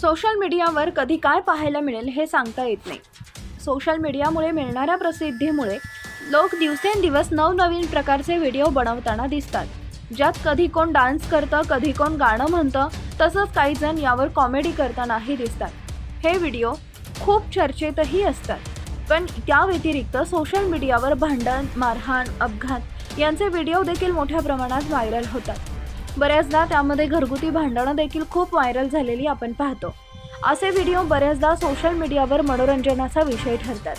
Social मीडियावर कधी काय पाहायला मिळेल हे सांगता येत नाही. सोशल मीडियामुळे मिळणाऱ्या प्रसिद्धीमुळे लोक दिवसेंदिवस नवनवीन प्रकारचे व्हिडिओ बनवताना दिसतात. ज्यात कधी कोण डान्स करतं कधी कोण गाणं म्हणतं तसंच काही जण यावर कॉमेडी करतानाही दिसतात. हे व्हिडिओ खूप चर्चेतही असतात. पण त्या व्यतिरिक्त सोशल मीडियावर भांडण मारहाण अपघात यांचे व्हिडिओ देखील मोठ्या प्रमाणात व्हायरल होतात. बऱ्याचदा त्यामध्ये घरगुती भांडणं देखील खूप व्हायरल झालेली आपण पाहतो. असे व्हिडिओ बऱ्याचदा सोशल मीडियावर मनोरंजनाचा विषय ठरतात.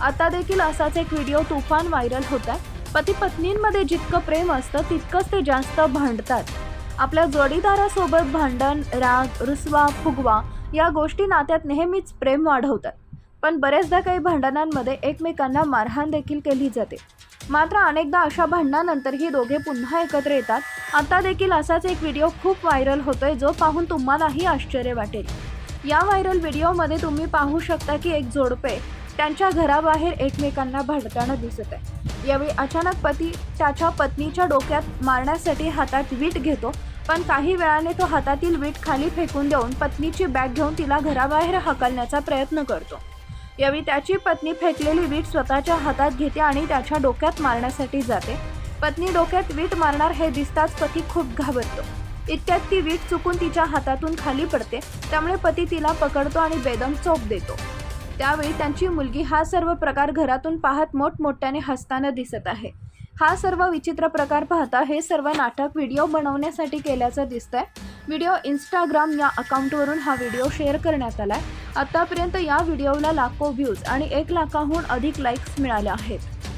आता देखील असाच एक व्हिडिओ तुफान व्हायरल होता. पती पत्नींमध्ये जितकं प्रेम असतं तितकंच ते जास्त भांडतात. आपल्या जोडीदारासोबत भांडण राग रुसवा फुगवा या गोष्टी नात्यात नेहमीच प्रेम वाढवतात. पण बऱ्याचदा काही भांडणांमध्ये एकमेकांना मारहाण देखील केली जाते. मात्र अनेकदा अशा भांडणानंतरही दोघे पुन्हा एकत्र येतात. आता देखील असाच एक व्हिडिओ खूप व्हायरल होतोय जो पाहून तुम्हालाही आश्चर्य वाटेल. या व्हायरल व्हिडिओमध्ये तुम्ही पाहू शकता की एक जोडपे त्यांच्या घराबाहेर एकमेकांना भांडताना दिसत आहे. यावेळी अचानक पती त्याच्या पत्नीच्या डोक्यात मारण्यासाठी हातात वीट घेतो पण काही वेळाने तो हातातील वीट खाली फेकून देऊन पत्नीची बॅग घेऊन तिला घराबाहेर हकलण्याचा प्रयत्न करतो. यावेळी त्याची पत्नी फेकलेली वीट स्वतःच्या हातात घेते आणि त्याच्या डोक्यात मारण्यासाठी जाते. पत्नी डोक्यात वीट मारणार हे दिसताच पती खूप घाबरतो. इतक्यात ती वीट चुकून तिच्या हातातून खाली पडते. त्यामुळे पती तिला पकडतो आणि बेदम चोप देतो. त्यावेळी त्यांची मुलगी हा सर्व प्रकार घरातून पाहत मोठमोठ्याने हसताना दिसत आहे. हा सर्व विचित्र प्रकार पाहता हे सर्व नाटक व्हिडिओ बनवण्यासाठी केल्याचं दिसतंय. व्हिडिओ इंस्टाग्राम या अकाउंटवरून हा व्हिडिओ शेअर करण्यात आला आहे आतापर्यंत या व्हिडिओला लाखो व्ह्यूज आणि एक लाखाहून अधिक लाईक्स मिळाल्या आहेत.